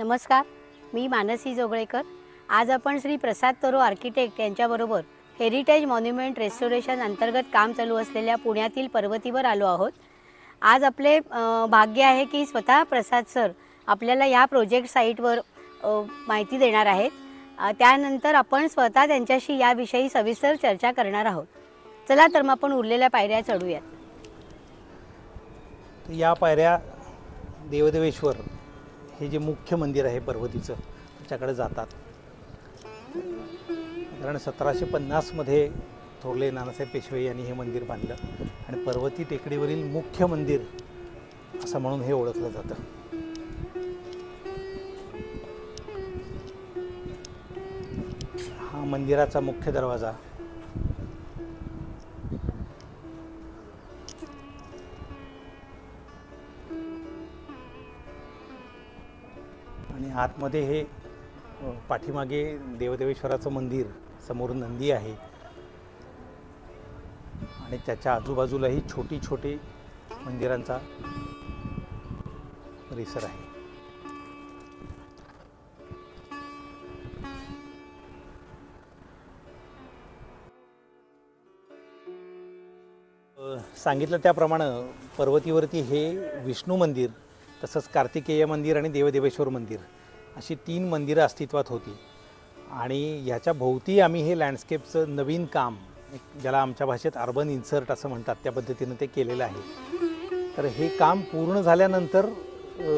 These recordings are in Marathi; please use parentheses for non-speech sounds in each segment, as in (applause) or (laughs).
नमस्कार मी मानसी जोगळेकर. आज आपण श्री प्रसाद तरो आर्किटेक्ट यांच्याबरोबर हेरिटेज मॉन्युमेंट रेस्टोरेशन अंतर्गत काम चालू असलेल्या पुण्यातील पर्वतीवर आलो आहोत. आज आपले भाग्य आहे की स्वतः प्रसाद सर आपल्याला या प्रोजेक्ट साईटवर माहिती देणार आहेत. त्यानंतर आपण स्वतः त्यांच्याशी याविषयी सविस्तर चर्चा करणार आहोत. चला तर मग आपण उरलेल्या पायऱ्या चढूयात. या पायऱ्या देवदेवेश्वर हे जे मुख्य मंदिर आहे पर्वतीचं त्याच्याकडे जातात. कारण सतराशे पन्नासमध्ये थोरले नानासाहेब पेशवे यांनी हे मंदिर बांधलं आणि पर्वती टेकडीवरील मुख्य मंदिर असं म्हणून हे ओळखलं जातं. हा मंदिराचा मुख्य दरवाजा आतमध्ये हे पाठीमागे देवदेवेश्वराचं मंदिर समोर नंदी आहे. आणि त्याच्या आजूबाजूलाही छोटी छोटी मंदिरांचा परिसर आहे. सांगितलं त्याप्रमाणे पर्वतीवरती हे विष्णू मंदिर तसंच कार्तिकेय मंदिर आणि देवदेवेश्वर मंदिर अशी तीन मंदिरं अस्तित्वात होती. आणि ह्याच्या भोवती आम्ही हे लँडस्केपचं नवीन काम एक ज्याला आमच्या भाषेत अर्बन इन्सर्ट असं म्हणतात त्या पद्धतीनं ते केलेलं आहे. तर हे काम पूर्ण झाल्यानंतर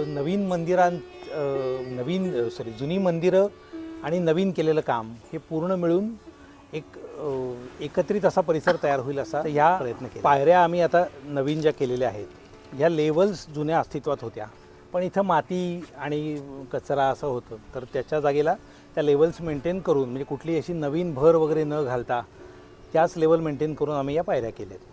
नवीन मंदिरां नवीन सॉरी जुनी मंदिरं आणि नवीन केलेलं काम हे पूर्ण मिळून एक एकत्रित असा परिसर तयार होईल असा या प्रयत्न केला. पायऱ्या आम्ही आता नवीन ज्या केलेल्या आहेत ह्या लेवल्स जुन्या अस्तित्वात होत्या. पण इथं माती आणि कचरा असं होतं तर त्याच्या जागेला त्या लेवल्स मेंटेन करून म्हणजे कुठली अशी नवीन भर वगैरे न घालता त्याच लेवल मेंटेन करून आम्ही या पायऱ्या केल्यात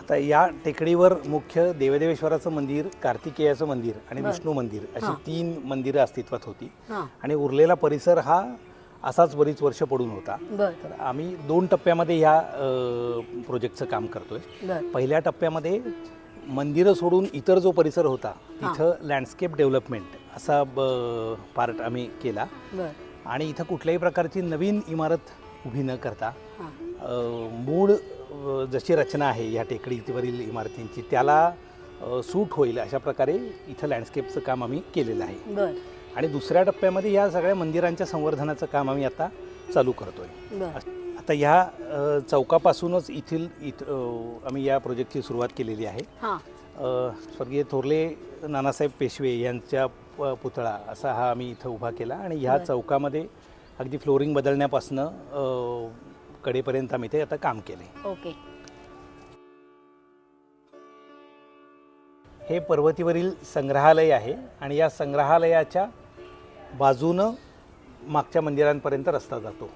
आता या टेकडीवर मुख्य देवदेवेश्वराचं मंदिर कार्तिकेयाचं मंदिर आणि. विष्णू मंदिर अशी. तीन मंदिरं अस्तित्वात होती आणि उरलेला परिसर हा असाच बरीच वर्ष पडून होता. तर आम्ही दोन टप्प्यामध्ये ह्या प्रोजेक्टचं काम करतोय. पहिल्या टप्प्यामध्ये मंदिरं सोडून इतर जो परिसर होता तिथं लँडस्केप डेव्हलपमेंट असा पार्ट आम्ही केला. आणि इथं कुठल्याही प्रकारची नवीन इमारत उभी न करता मूळ जशी रचना आहे या टेकडीवरील इमारतींची त्याला सूट होईल अशा प्रकारे इथं लँडस्केपचं काम आम्ही केलेलं आहे. आणि दुसऱ्या टप्प्यामध्ये या सगळ्या मंदिरांच्या संवर्धनाचं काम आम्ही आता चालू करतोय. बरं. आता ह्या चौकापासूनच इथील इथ आम्ही या प्रोजेक्टची सुरुवात केलेली आहे. हां. स्वर्गीय थोरले नानासाहेब पेशवे यांच्या पुतळा असा हा आम्ही इथं उभा केला आणि ह्या. चौकामध्ये अगदी फ्लोरिंग बदलण्यापासनं कडेपर्यंत आम्ही ते आता काम केले. ओके. हे पर्वतीवरील संग्रहालय आहे आणि या संग्रहालयाच्या बाजूनं मागच्या मंदिरांपर्यंत रस्ता जातो.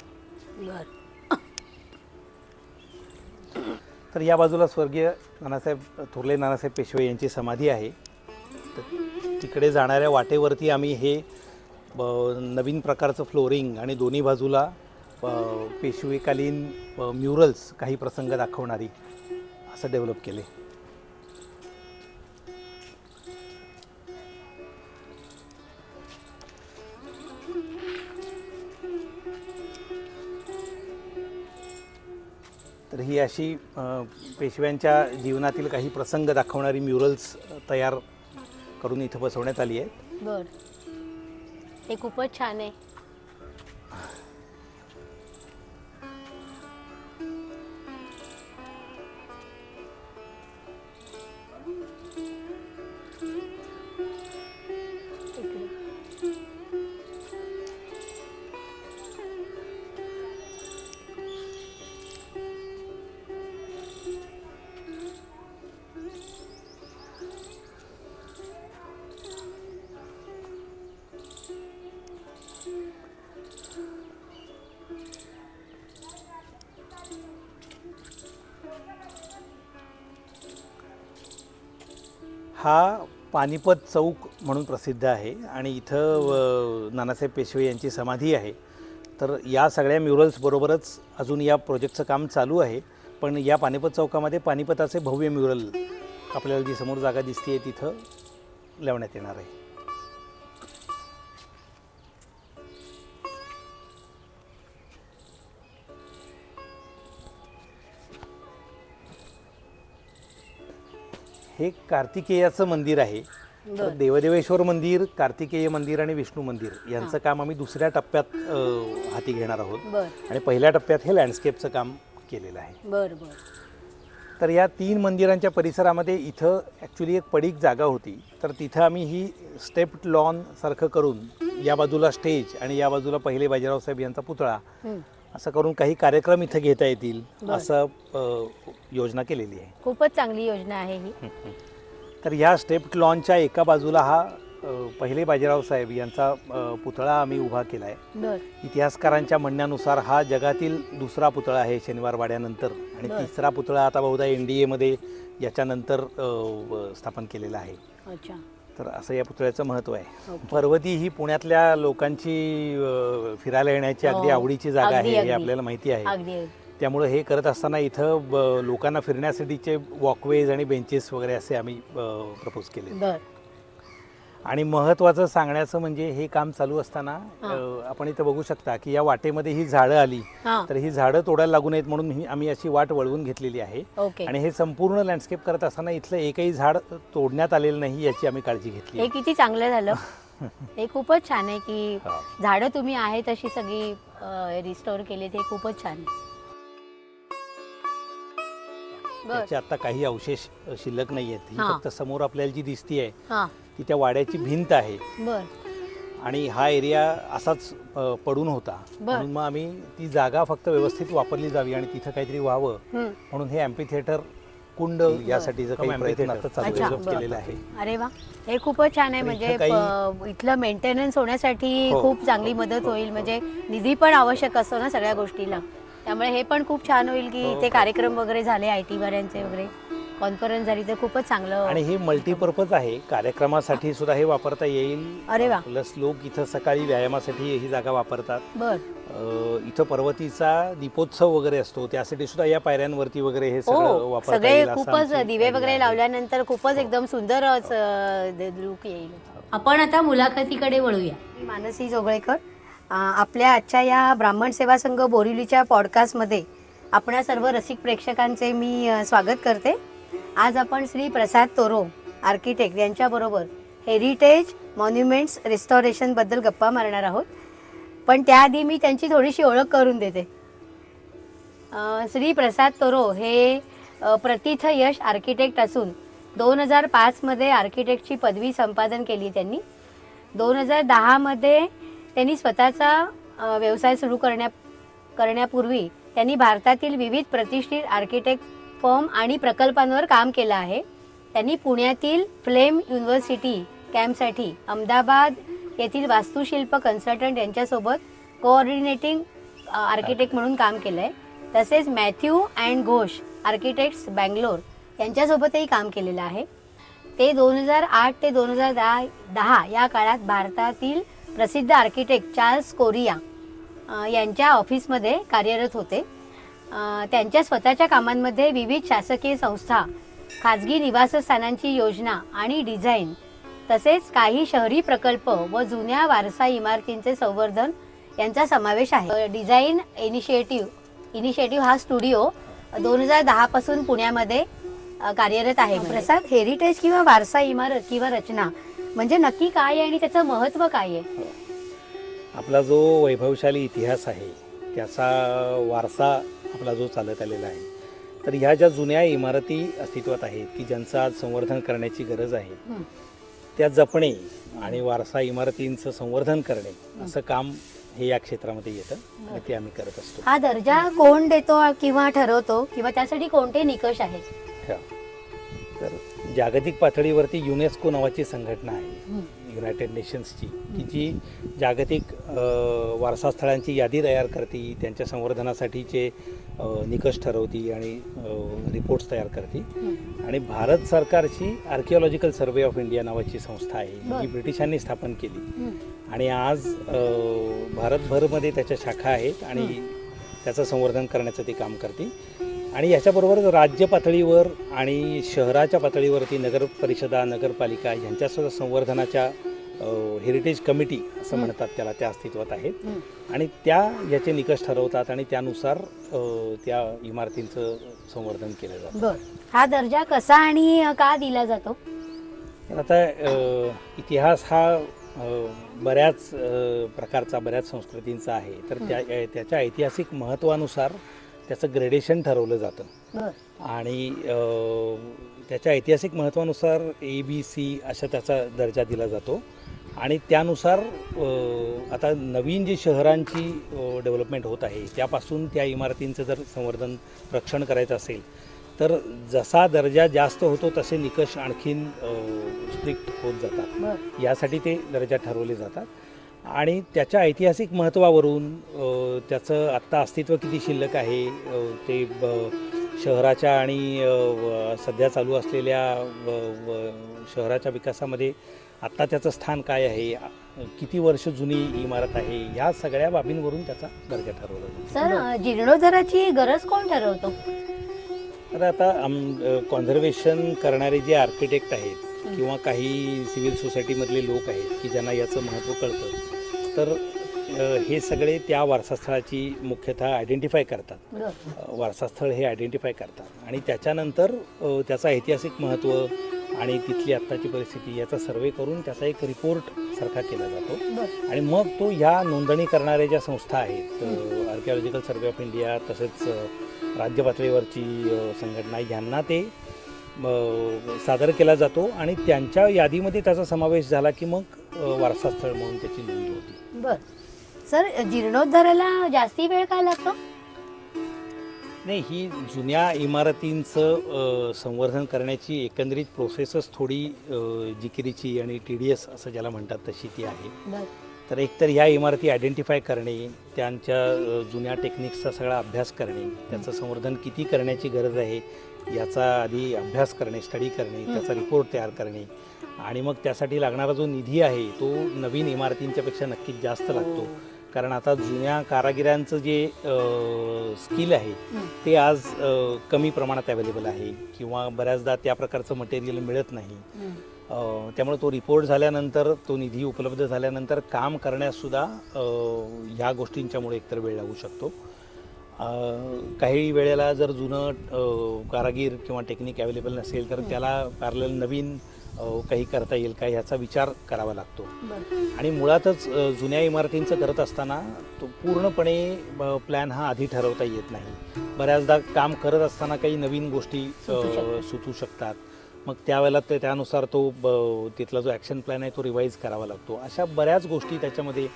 तर या बाजूला स्वर्गीय नानासाहेब थोरले नानासाहेब पेशवे यांची समाधी आहे. तर तिकडे जाणाऱ्या वाटेवरती आम्ही हे नवीन प्रकारचं फ्लोरिंग आणि दोन्ही बाजूला पेशवेकालीन म्युरल्स काही प्रसंग दाखवणारी असं डेव्हलप केले तर ही अशी पेशव्यांच्या जीवनातील काही प्रसंग दाखवणारी म्युरल्स तयार करून इथं बसवण्यात आली आहेत. बर. हे खूपच छान आहे. हा पानिपत चौक म्हणून प्रसिद्ध आहे आणि इथं नानासाहेब पेशवे यांची समाधी आहे. तर या सगळ्या म्युरल्सबरोबरच अजून या प्रोजेक्टचं काम चालू आहे. पण या पानिपत चौकामध्ये पानिपताचे भव्य म्युरल आपल्याला जी समोर जागा दिसते तिथं लावण्यात येणार आहे. हे कार्तिकेयाचं मंदिर आहे. तर देवदेवेश्वर मंदिर कार्तिकेय मंदिर आणि विष्णू मंदिर यांचं काम आम्ही दुसऱ्या टप्प्यात अ, हाती घेणार आहोत. बर. आणि पहिल्या टप्प्यात हे लँडस्केपचं काम केलेलं आहे. बर बर. तर या तीन मंदिरांच्या परिसरामध्ये इथं ॲक्च्युली एक पडीक जागा होती. तर तिथं आम्ही ही स्टेप्ड लॉन सारखं करून या बाजूला स्टेज आणि या बाजूला पहिले बाजीराव साहेब यांचा पुतळा हं. असं करून काही कार्यक्रम इथं घेता येतील. असं अ, योजना केलेली आहे. खूपच चांगली योजना आहे ही. तर ह्या स्टेप्ड लॉनच्या एका बाजूला हा अ, पहिले बाजीराव साहेब यांचा अ, पुतळा आम्ही उभा केला आहे बर. इतिहासकारांच्या म्हणण्यानुसार हा जगातील दुसरा पुतळा आहे शनिवार वाड्यानंतर आणि बरं. तिसरा पुतळा आता बहुधा एन डी एमध्ये याच्यानंतर अ, व- स्थापन केलेला आहे. अच्छा. तर असं या पुतळ्याचं महत्त्व आहे. पर्वती ही पुण्यातल्या लोकांची अ, फिरायला येण्याची अगदी हो. आवडीची जागा अगदी, आहे हे अगदी. आपल्याला माहिती आहे अगदी त्यामुळे हे करत असताना इथं ब- लोकांना फिरण्यासाठीचे वॉकवेज आणि बेंचेस वगैरे असे आम्ही प्रपोज केले बर आणि महत्त्वाचं सांगण्याचं म्हणजे हे काम चालू असताना. अ, आपण इथं बघू शकता की या वाटेमध्ये ही झाडं आली. हां. तर ही झाडं तोडायला लागू नयेत म्हणून ही आम्ही अशी वाट वळवून घेतलेली आहे. ओके. आणि हे संपूर्ण लँडस्केप करत असताना इथलं एकही झाड तोडण्यात आलेलं नाही याची आम्ही काळजी घेतली हे आहे. किती चांगलं झालं. (laughs) हे खूपच छान आहे की हा. झाडं तुम्ही आहे तशी सगळी रिस्टोर केली ते खूपच छान आहे. बर. त्याचे आता काही अवशेष अ, शिल्लक नाही आहेत ही हा. फक्त समोर आपल्याला जी दिसती आहे हां. ती त्या वाड्याची भिंत आहे. बर. आणि हा एरिया असाच अ, पडून होता. बर. म्हणून मग आम्ही ती जागा फक्त व्यवस्थित वापरली जावी आणि तिथं काहीतरी व्हावं. हं. म्हणून हे अँपी थिएटर कुंड यासाठीचं काही प्रयत्न आता चालू अच्छा, आहे, बरं. केलेला आहे. अरे वा. हे खूपच छान आहे. तर म्हणजे इथं काही- प- इथलं मेंटेनन्स होण्यासाठी हो. खूप चांगली मदत होईल. म्हणजे निधी पण आवश्यक असतो ना सगळ्या गोष्टीला. त्यामुळे हे पण खूप छान होईल की हो, इथे हो. कार्यक्रम वगैरे झाले आय टी वाल्यांचे वगैरे. कॉन्फरन्स झाली तर खूपच चांगलं आणि हे मल्टीपर्पज आहे. कार्यक्रमासाठी सुद्धा हे वापरता येईल. अरे वा. प्लस लोक इथं सकाळी व्यायामासाठी ही जागा वापरतात. बर. अ, इथं पर्वतीचा दीपोत्सव वगैरे असतो. त्यासाठी सुद्धा या पायऱ्यांवरती वगैरे हे सगळं हो वापरता सगळे येईल असं खूपच आमची दिवे वगैरे आहे. लावल्यानंतर खूपच एकदम सुंदरच लुक येईल. आपण आता मुलाखतीकडे वळूया. मी मानसी जोगळेकर. अ, आपल्या आजच्या या ब्राह्मण सेवा संघ बोरिवलीच्या पॉडकास्टमध्ये आपणा सर्व रसिक प्रेक्षकांचे मी अ, स्वागत करते. आज आपण श्री प्रसाद तोरो आर्किटेक्ट यांच्याबरोबर हेरिटेज मॉन्युमेंट्स रिस्टॉरेशनबद्दल गप्पा मारणार आहोत. पण त्याआधी मी त्यांची थोडीशी ओळख करून देते. श्री प्रसाद तोरो हे प्रतिथ यश आर्किटेक्ट असून दोन हजार पाचमध्ये आर्किटेक्टची पदवी संपादन केली त्यांनी. दोन हजार दहामध्ये त्यांनी स्वतःचा व्यवसाय सुरू करण्या करण्यापूर्वी त्यांनी भारतातील विविध प्रतिष्ठित आर्किटेक्ट फर्म आणि प्रकल्पांवर काम केलं आहे. त्यांनी पुण्यातील फ्लेम युनिव्हर्सिटी कॅम्पसाठी अहमदाबाद येथील वास्तुशिल्प कन्सल्टंट यांच्यासोबत कोऑर्डिनेटिंग आर्किटेक्ट म्हणून काम केलं आहे तसेच Mathew and Ghosh architects Bangalore यांच्यासोबतही काम केलेलं आहे. ते दोन हजार आठ ते दोन हजार दहा दहा या काळात भारतातील प्रसिद्ध आर्किटेक्ट चार्ल्स कोरिया यांच्या ऑफिसमध्ये कार्यरत होते. त्यांच्या स्वतःच्या कामांमध्ये विविध शासकीय संस्था खाजगी निवासस्थानांची योजना आणि डिझाईन तसेच काही शहरी प्रकल्प व जुन्या वारसा इमारतींचे संवर्धन यांचा समावेश आहे. डिझाईन इनिशिएटिव्ह इनिशिएटिव्ह हा स्टुडिओ दोन हजार दहा पासून पुण्यामध्ये कार्यरत आहे प्रसाद हेरिटेज किंवा वारसा इमारत किंवा रचना म्हणजे नक्की काय आहे आणि त्याचं महत्त्व काय आहे? आपला जो वैभवशाली इतिहास आहे त्याचा वारसा आपला जो चालत आलेला आहे. तर ह्या ज्या जुन्या इमारती अस्तित्वात आहेत की ज्यांचं आज संवर्धन करण्याची गरज आहे. त्या जपणे आणि वारसा इमारतींचं संवर्धन करणे असं काम हे या क्षेत्रामध्ये येतं आणि ते आम्ही करत असतो. हा दर्जा कोण देतो किंवा ठरवतो किंवा त्यासाठी कोणते निकष आहेत. तर जागतिक पातळीवरती युनेस्को नावाची संघटना आहे युनायटेड नेशन्सची की जी जागतिक अ, वारसा स्थळांची यादी तयार करते त्यांच्या संवर्धनासाठीचे निकष ठरवती आणि रिपोर्ट्स तयार करते. आणि भारत सरकारची आर्किओलॉजिकल सर्वे ऑफ इंडिया नावाची संस्था आहे. जी ब्रिटिशांनी स्थापन केली. आणि आज भारतभरमध्ये त्याच्या शाखा आहेत आणि त्याचं संवर्धन करण्याचं ते काम करते. आणि याच्याबरोबरच राज्य पातळीवर आणि शहराच्या पातळीवरती नगर परिषदा नगरपालिका यांच्यासुद्धा संवर्धनाच्या हेरिटेज कमिटी असं म्हणतात त्याला त्या अस्तित्वात आहेत. आणि त्या याचे निकष ठरवतात आणि त्यानुसार त्या इमारतींचं संवर्धन केलं जातं. बर. हा दर्जा कसा आणि का दिला जातो? आता अ, इतिहास हा अ, बऱ्याच अ, प्रकारचा बऱ्याच संस्कृतींचा आहे. तर त्या त्याच्या ऐतिहासिक महत्त्वानुसार त्याचं ग्रेडेशन ठरवलं जातं. बर. आणि अ, त्याच्या ऐतिहासिक महत्त्वानुसार ए बी सी असा त्याचा दर्जा दिला जातो. आणि त्यानुसार आता नवीन जी शहरांची डेव्हलपमेंट होत आहे त्यापासून त्या इमारतींचं जर संवर्धन रक्षण करायचं असेल तर जसा दर्जा जास्त होतो तसे निकष आणखीन स्ट्रिक्ट होत जातात. यासाठी ते दर्जा ठरवले जातात. आणि त्याच्या ऐतिहासिक महत्त्वावरून त्याचं आत्ता अस्तित्व किती शिल्लक आहे ते ब- शहराच्या आणि सध्या चालू असलेल्या शहराच्या विकासामध्ये आत्ता त्याचं स्थान काय आहे? किती वर्ष जुनी इमारत आहे? ह्या सगळ्या बाबींवरून त्याचा दर्जा ठरवला जातो. सर जीर्णोद्धाराची गरज कोण ठरवतो? तर आता कॉन्झर्वेशन करणारे जे आर्किटेक्ट आहेत किंवा काही सिव्हिल सोसायटीमधले लोक आहेत की ज्यांना याचं महत्त्व कळतं तर हे सगळे त्या वारसास्थळाची मुख्यतः आयडेंटिफाय करतात. वारसास्थळ हे आयडेंटिफाय करतात. आणि त्याच्यानंतर त्याचं ऐतिहासिक महत्त्व आणि तिथली आत्ताची परिस्थिती याचा सर्वे करून त्याचा एक रिपोर्ट सारखा केला जातो. आणि मग तो ह्या नोंदणी करणाऱ्या ज्या संस्था आहेत आर्किओलॉजिकल सर्वे ऑफ इंडिया तसेच राज्य पातळीवरची संघटना यांना ते सादर केला जातो आणि त्यांच्या यादीमध्ये त्याचा समावेश झाला की मग वारसास्थळ म्हणून त्याची नोंद होती. बर. सर जीर्णोद्धाराला जास्ती वेळ काय लागतो? नाही ही जुन्या इमारतींचं संवर्धन करण्याची एकंदरीत प्रोसेसच थोडी जिकिरीची आणि टी डी एस असं ज्याला म्हणतात तशी ती आहे. तर एकतर ह्या इमारती आयडेंटिफाय करणे त्यांच्या जुन्या टेक्निक्सचा सगळा अभ्यास करणे त्याचं संवर्धन किती करण्याची गरज आहे याचा आधी अभ्यास करणे स्टडी करणे त्याचा रिपोर्ट तयार करणे. आणि मग त्यासाठी लागणारा जो निधी आहे तो नवीन इमारतींच्या पेक्षा नक्कीच जास्त लागतो. कारण आता जुन्या कारागिरांचं जे स्किल आहे. ते आज कमी प्रमाणात अवेलेबल आहे किंवा बऱ्याचदा त्या प्रकारचं मटेरियल मिळत नाही. त्यामुळे तो रिपोर्ट झाल्यानंतर तो निधी उपलब्ध झाल्यानंतर काम करण्याससुद्धा ह्या गोष्टींच्यामुळे एकतर वेळ लागू शकतो. काही वेळेला जर जुनं कारागीर किंवा टेक्निक अवेलेबल नसेल तर त्याला पॅरल नवीन काही करता येईल का ह्याचा विचार करावा लागतो. आणि मुळातच जुन्या इमारतींचं करत असताना तो पूर्णपणे प्लॅन हा आधी ठरवता येत नाही. बऱ्याचदा काम करत असताना काही नवीन गोष्टी सुचू शकतात. मग त्यावेळेला ते त्यानुसार तो तिथला जो ॲक्शन प्लॅन आहे तो रिवाईज करावा लागतो. अशा बऱ्याच गोष्टी त्याच्यामध्ये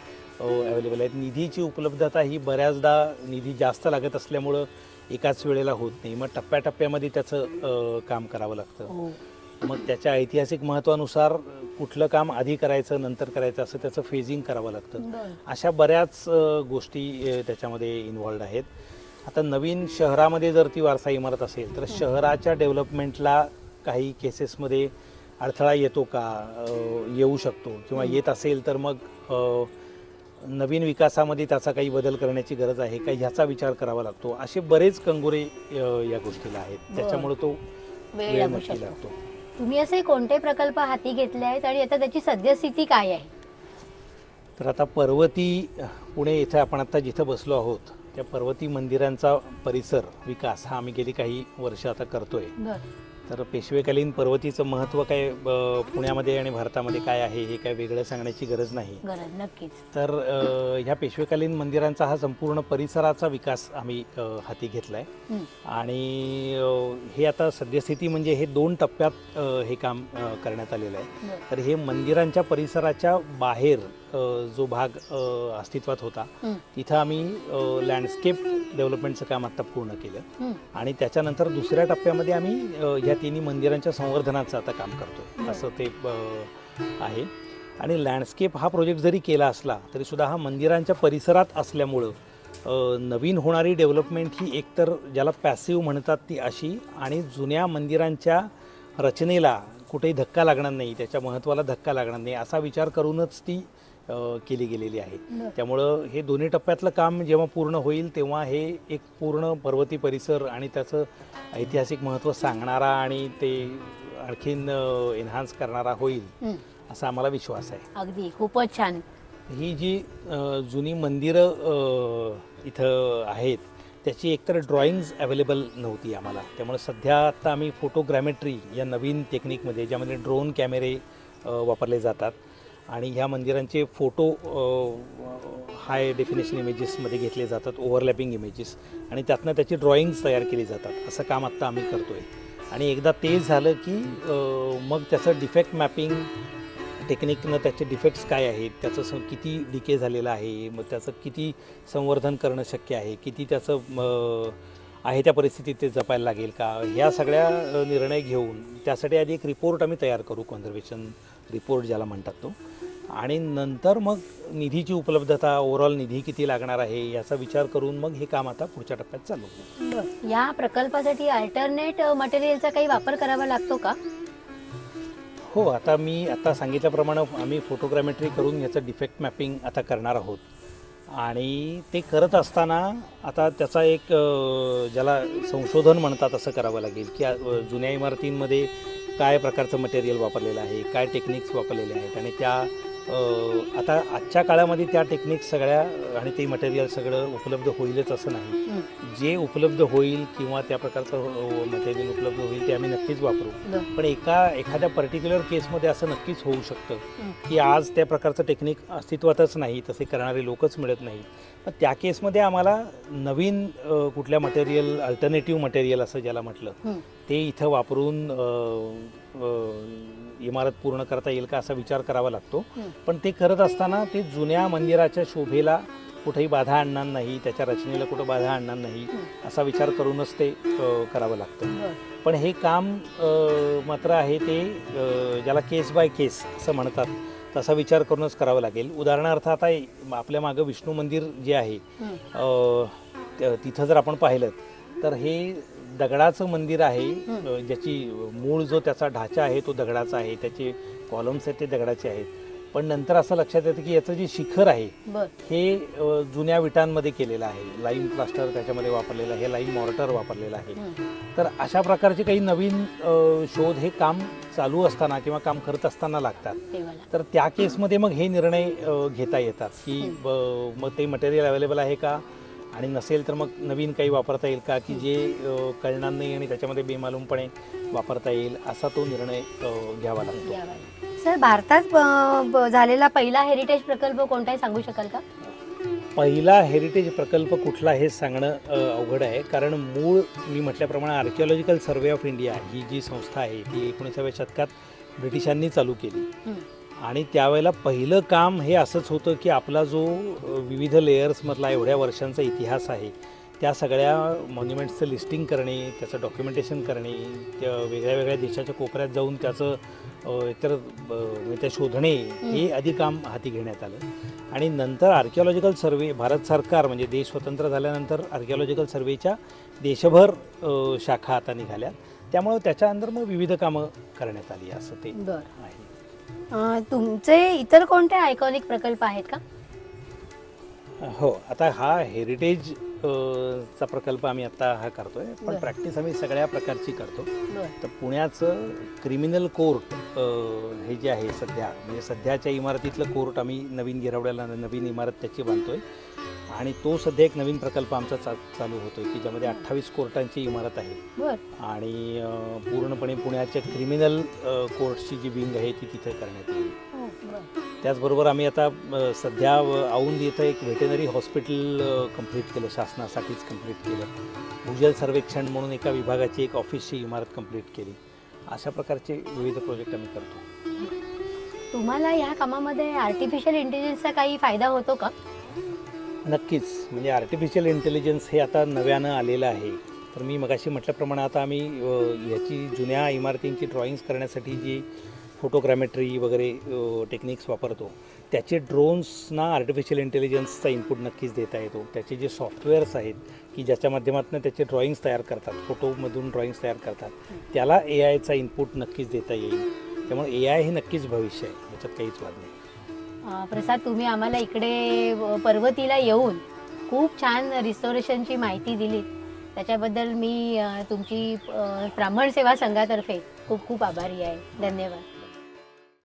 अवेलेबल आहेत. निधीची उपलब्धता ही बऱ्याचदा निधी जास्त लागत असल्यामुळं एकाच वेळेला होत नाही. मग टप्प्याटप्प्यामध्ये त्याचं काम करावं लागतं. हो. मग त्याच्या ऐतिहासिक महत्त्वानुसार कुठलं काम आधी करायचं नंतर करायचं असं त्याचं फेजिंग करावं लागतं. अशा बऱ्याच गोष्टी त्याच्यामध्ये इन्व्हॉल्ड आहेत. आता नवीन शहरामध्ये जर ती वारसा इमारत असेल तर शहराच्या डेव्हलपमेंटला काही केसेसमध्ये अडथळा येतो का? येऊ शकतो किंवा येत असेल तर मग नवीन विकासामध्ये त्याचा काही बदल करण्याची गरज आहे का? ह्याचा विचार करावा लागतो. असे बरेच कंगोरे या गोष्टीला आहेत. त्याच्यामुळे तो वेळ लागतो. तुम्ही असे कोणते प्रकल्प हाती घेतले आहेत आणि आता त्याची सद्यस्थिती काय आहे? तर आता पर्वती पुणे इथं आपण आता जिथं बसलो आहोत त्या पर्वती मंदिरांचा परिसर विकास हा आम्ही गेली काही वर्ष आता करतोय. तर पेशवेकालीन पर्वतीचं महत्त्व काय अ, पुण्यामध्ये आणि भारतामध्ये काय आहे हे काय वेगळं सांगण्याची गरज नाही. गरज नक्कीच. तर अ, ह्या पेशवेकालीन मंदिरांचा हा संपूर्ण परिसराचा विकास आम्ही अ, हाती घेतला आहे हं. आणि अ, हे आता सद्यस्थिती म्हणजे हे दोन टप्प्यात अ, हे काम अ, करण्यात आलेलं आहे. बर. तर हे मंदिरांच्या परिसराच्या बाहेर जो भाग अस्तित्वात होता. तिथं आम्ही लँडस्केप डेव्हलपमेंटचं काम आता पूर्ण केलं. आणि त्याच्यानंतर दुसऱ्या टप्प्यामध्ये आम्ही या तिन्ही मंदिरांच्या संवर्धनाचं आता काम करतोय बरं. असं ते आहे आणि लँडस्केप हा प्रोजेक्ट जरी केला असला तरी सुद्धा हा मंदिरांच्या परिसरात असल्यामुळं नवीन होणारी डेव्हलपमेंट ही एकतर ज्याला पॅसिव्ह म्हणतात ती अशी आणि जुन्या मंदिरांच्या रचनेला कुठेही धक्का लागणार नाही त्याच्या महत्त्वाला धक्का लागणार नाही असा विचार करूनच ती केली गेलेली आहे. त्यामुळं हे दोन्ही टप्प्यातलं काम जेव्हा पूर्ण होईल तेव्हा हे एक पूर्ण पर्वती परिसर आणि त्याचं ऐतिहासिक महत्त्व सांगणारा आणि ते आणखीन एन्हान्स करणारा होईल असा आम्हाला विश्वास आहे. अगदी. खूपच छान. ही जी जुनी मंदिरं इथं आहेत त्याची एकतर ड्रॉइंग्ज अवेलेबल नव्हती आम्हाला. त्यामुळे सध्या आता आम्ही फोटोग्रॅमेट्री या नवीन टेक्निकमध्ये ज्यामध्ये ड्रोन कॅमेरे वापरले जातात आणि ह्या मंदिरांचे फोटो हाय डेफिनेशन इमेजेसमध्ये घेतले जातात ओव्हरलॅपिंग इमेजेस आणि त्यातनं त्याची ड्रॉईंग्स तयार केली जातात. असं काम आत्ता आम्ही करतो आहे आणि एकदा ते झालं की मग त्याचं डिफेक्ट मॅपिंग टेक्निकनं त्याचे डिफेक्ट्स काय आहेत त्याचं स किती डिके झालेलं आहे मग त्याचं किती संवर्धन करणं शक्य आहे किती त्याचं आहे त्या परिस्थितीत ते जपायला लागेल का ह्या सगळ्या निर्णय घेऊन त्यासाठी आधी एक रिपोर्ट आम्ही तयार करू कॉन्झर्वेशन रिपोर्ट ज्याला म्हणतात तो. आणि नंतर मग निधीची उपलब्धता ओव्हरऑल निधी किती लागणार आहे याचा विचार करून मग हे काम आता पुढच्या टप्प्यात चालू होईल. या प्रकल्पासाठी अल्टरनेट मटेरियलचा काही वापर करावा लागतो का? हो आता मी आता सांगितल्याप्रमाणे आम्ही फोटोग्रामेट्री करून याचं डिफेक्ट मॅपिंग आता करणार आहोत. आणि ते करत असताना आता त्याचा एक अ, ज्याला संशोधन म्हणतात असं करावं लागेल की अ, जुन्या इमारतींमध्ये काय प्रकारचं मटेरियल वापरलेलं आहे काय टेक्निक्स वापरलेले आहेत आणि त्या आता आजच्या काळामध्ये त्या टेक्निक्स सगळ्या आणि ते मटेरियल सगळं उपलब्ध होईलच असं नाही जे उपलब्ध होईल किंवा त्या प्रकारचं मटेरियल उपलब्ध होईल ते आम्ही नक्कीच वापरू. पण एका एखाद्या पर्टिक्युलर केसमध्ये असं नक्कीच होऊ शकतं. की आज त्या प्रकारचं टेक्निक अस्तित्वातच नाही तसे करणारे लोकच मिळत नाही पण त्या केसमध्ये आम्हाला नवीन कुठल्या मटेरियल अल्टरनेटिव्ह मटेरियल असं ज्याला म्हटलं. ते इथं वापरून इमारत पूर्ण करता येईल का असा विचार करावा लागतो. पण ते करत असताना ते जुन्या मंदिराच्या शोभेला कुठेही बाधा आणणार नाही त्याच्या रचनेला कुठं बाधा आणणार नाही. असा विचार करूनच ते करावं लागतं. पण हे काम मात्र आहे ते ज्याला केस बाय केस असं म्हणतात तसा विचार करूनच करावं लागेल उदाहरणार्थ आता आपल्या मागं विष्णू मंदिर जे आहे तिथं जर आपण पाहिलं तर हे दगडाचं मंदिर आहे ज्याची मूळ जो त्याचा ढाचा आहे तो दगडाचा आहे त्याचे कॉलम्स आहेत ते दगडाचे आहेत. पण नंतर असं लक्षात येतं की याचं जे शिखर आहे. हे जुन्या विटांमध्ये केलेलं आहे. लाईम प्लास्टर त्याच्यामध्ये वापरलेलं आहे लाईम मॉर्टर वापरलेलं आहे. तर अशा प्रकारचे काही नवीन शोध हे काम चालू असताना किंवा काम करत असताना लागतात. तर त्या केसमध्ये मग हे निर्णय घेता येतात की मग ते मटेरियल अवेलेबल आहे का? आणि नसेल तर मग नवीन काही वापरता येईल का? की जे कळणार नाही आणि त्याच्यामध्ये बेमालूमपणे वापरता येईल असा तो निर्णय घ्यावा लागतो. सर भारतात झालेला पहिला हेरिटेज प्रकल्प कोणता आहे सांगू शकाल का? पहिला हेरिटेज प्रकल्प कुठला हे सांगणं अवघड आहे. कारण मूळ मी म्हटल्याप्रमाणे आर्किओलॉजिकल सर्वे ऑफ इंडिया ही जी संस्था आहे ती एकोणीसाव्या शतकात ब्रिटिशांनी चालू केली. आणि त्यावेळेला पहिलं काम हे असंच होतं की आपला जो विविध लेयर्समधला एवढ्या वर्षांचा इतिहास आहे त्या सगळ्या मॉन्युमेंट्सचं लिस्टिंग करणे त्याचं डॉक्युमेंटेशन करणे त्या वेगळ्या वेगळ्या देशाच्या कोपऱ्यात जाऊन त्याचं अ, म्हणजे ते शोधणे हे आधी काम हाती घेण्यात आलं. आणि नंतर आर्किओलॉजिकल सर्वे भारत सरकार म्हणजे देश स्वतंत्र झाल्यानंतर आर्किओलॉजिकल सर्वेच्या देशभर शाखा आता निघाल्या त्यामुळं त्याच्या अंदर मग विविध कामं करण्यात आली असं ते आहे. अं, तुमचे इतर कोणते आयकॉनिक प्रकल्प आहेत का? हो आता हा हेरिटेज चा प्रकल्प आम्ही आता हा करतोय. पण बरं. प्रॅक्टिस आम्ही सगळ्या प्रकारची करतो. तर पुण्याचं क्रिमिनल कोर्ट हे जे आहे सध्या म्हणजे सध्याच्या इमारतीतलं कोर्ट आम्ही नवीन गिरवड्याला नवीन इमारत त्याची बांधतोय. आणि तो सध्या एक नवीन प्रकल्प आमचा चा चालू होतोय की ज्यामध्ये अठ्ठावीस कोर्टांची इमारत आहे. आणि पूर्णपणे पुण्याच्या क्रिमिनल कोर्टची जी विंग आहे ती तिथे करण्यात येईल. हो, बरं. त्याचबरोबर आम्ही आता सध्या औंध इथं एक व्हेटेनरी हॉस्पिटल कंप्लीट केलं शासनासाठीच कंप्लीट केलं. भूजल सर्वेक्षण म्हणून एका विभागाची एक ऑफिसची इमारत कंप्लीट केली. अशा प्रकारचे विविध प्रोजेक्ट आम्ही करतो. तुम्हाला या कामामध्ये आर्टिफिशियल इंटेलिजन्सचा काही फायदा होतो का? नक्कीच. म्हणजे आर्टिफिशियल इंटेलिजन्स हे आता नव्यानं आलेलं आहे. तर मी मगाशी म्हटल्याप्रमाणे आता आम्ही ह्याची जुन्या इमारतींची ड्रॉइंग्स करण्यासाठी जी फोटोग्रॅमेट्री वगैरे टेक्निक्स वापरतो त्याचे ड्रोन्सना आर्टिफिशियल इंटेलिजन्सचा इनपुट नक्कीच देता येतो. त्याचे जे सॉफ्टवेअर्स आहेत की ज्याच्या माध्यमातून त्याचे ड्रॉइंग्स तयार करतात फोटोमधून ड्रॉइंग्स तयार करतात त्याला ए आयचा इनपुट नक्कीच देता येईल. त्यामुळे ए आय हे नक्कीच भविष्य आहे. याच्यात काहीच वाद नाही. प्रसाद तुम्ही आम्हाला इकडे पर्वतीला येऊन खूप छान रिस्टोरेशनची माहिती दिलीत त्याच्याबद्दल मी तुमची ब्राह्मण सेवा संघातर्फे खूप खूप आभारी आहे. धन्यवाद.